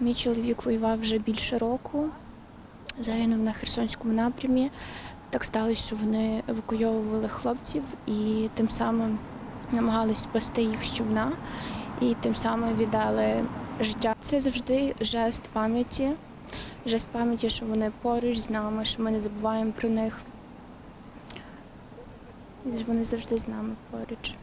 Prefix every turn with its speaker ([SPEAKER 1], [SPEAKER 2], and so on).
[SPEAKER 1] Мій чоловік воював вже більше року, загинув на Херсонському напрямі. Так сталося, що вони евакуйовували хлопців і тим самим намагались спасти їх з човна і тим самим віддали життя. Це завжди жест пам'яті, жест пам'яті, що вони поруч з нами, що ми не забуваємо про них. Вони завжди з нами поруч.